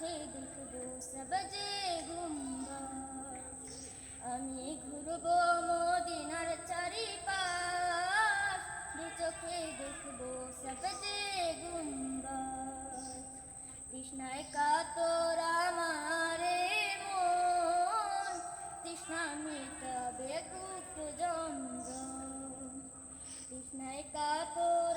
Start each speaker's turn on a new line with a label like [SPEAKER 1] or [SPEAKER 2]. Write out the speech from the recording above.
[SPEAKER 1] চোখে দেখব সবজে গুম্বাজ। আমি ঘুরবো মদিনার চারিপাশ। দু চোখে দেখব সবজে গুম্বাজ। তৃষ্ণায় কাতর আমারে মন। তৃষ্ণা মেটাবে কুপ জঞ্জন তৃষ্ণায় কাতর